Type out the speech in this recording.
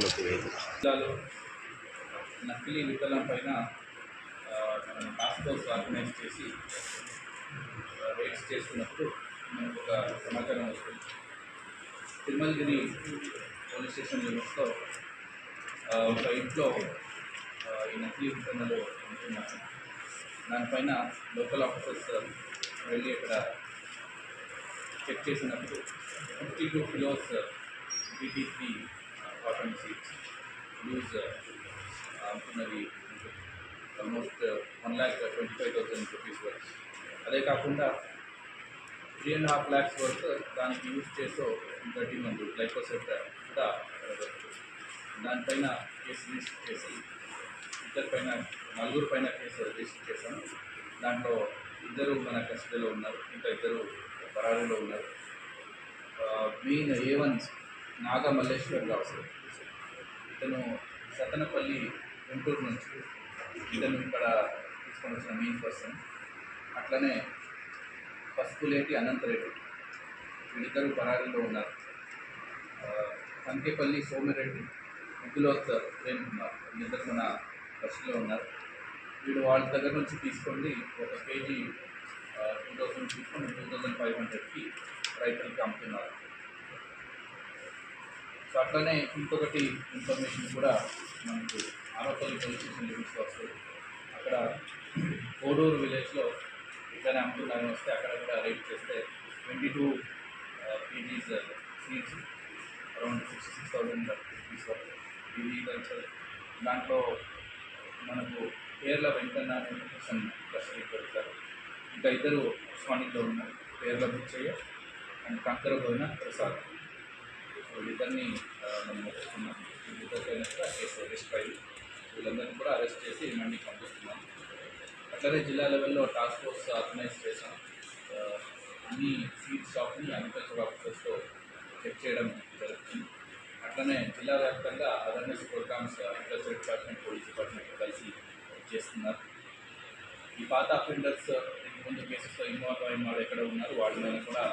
జిల్లాలో నకిలీ విత్తనం పైన మనం టాస్క్ ఫోర్స్ ఆర్గనైజ్ చేసి రేట్స్ చేస్తున్నప్పుడు మనకు ఒక సమాచారం వస్తుంది. తిరుమలగిరి పోలీస్ స్టేషన్ లిమిట్స్లో ఒక ఇంట్లో ఈ నకిలీ విత్తనాలు ఉంటున్నారు దానిపైన లోకల్ ఆఫీసర్స్ వెళ్ళి ఇక్కడ చెక్ చేసినప్పుడు fifty two kilos BT three cotton seeds use అనుకున్నవి almost one lakh twenty five thousand rupees వరకు అదే కాకుండా three and half lakhs worth దానికి యూజ్ చేసో గడ్డి మందు గ్లైకోసెట్ కూడా దానిపైన కేసు రిజిస్టర్ చేసి ఇద్దరు పైన నలుగురు పైన కేసు రిజిస్టర్ చేశాను. దాంట్లో ఇద్దరు మన కస్టడీలో ఉన్నారు ఇంకా ఇద్దరు పరారీలో ఉన్నారు. Main A ones Nagamalleshwar Rao sir. ఇతను సతనపల్లి గుంటూరు నుంచి ఇతను ఇక్కడ తీసుకొని వచ్చిన మెయిన్ పర్సన్ అట్లనే పసుపులేటి అనంతరెడ్డి. వీళ్ళిద్దరూ పరారీలో ఉన్నారు. కంకేపల్లి సోమిరెడ్డి ముగ్గులోత్ ప్రేమ్ కుమార్. వీళ్ళిద్దరు మన బస్సులో ఉన్నారు. వీడు వాళ్ళ దగ్గర నుంచి తీసుకోండి. ఒక కేజీ టూ థౌసండ్ తీసుకొని టూ థౌసండ్ ఫైవ్ హండ్రెడ్కి రైతులకు అమ్ముతున్నారు. సో అట్లనే ఇంకొకటి ఇన్ఫర్మేషన్ కూడా మనకు ఆరోపల్లి పోలీస్ స్టేషన్ లిమిట్స్లో వస్తుంది. అక్కడ కోడూరు విలేజ్లో ఇట్లానే అమ్ముతున్నారని వస్తే అక్కడ కూడా రేట్ చేస్తే twenty two KGs seeds around sixty six thousand rupees ఇది కల్చర్ దాంట్లో మనకు కేరళ వెంకన్న అనే పర్సన్ పెడతారు. ఇంకా ఇద్దరు ఉస్మానిలో ఉన్నారు. కేరళ బుచ్చయ్య అండ్ కంకర పోయిన ప్రసాద్. వీళ్ళిద్దరిని మనం వస్తున్నాం వీళ్ళిద్దరిపైన కూడా కేసు అరెస్ట్ అయ్యి వీళ్ళందరినీ కూడా అరెస్ట్ చేసి రిమాండ్కి పంపిస్తున్నాం. అట్లనే జిల్లా లెవెల్లో టాస్క్ ఫోర్స్ ఆర్గనైజ్ చేశాం. అన్ని సీడ్ షాప్ని అగ్రికల్చర్ ఆఫీసర్స్తో చెక్ చేయడం జరుగుతుంది. అట్లనే జిల్లా వ్యాప్తంగా awareness programmes agriculture department police department కలిసి చేస్తున్నారు. ఈ పాత అఫెండర్స్ ముందు కేసెస్లో ఇన్వాల్వ్ అయిన వాళ్ళు ఎక్కడ ఉన్నారు వాళ్ళ మీద కూడా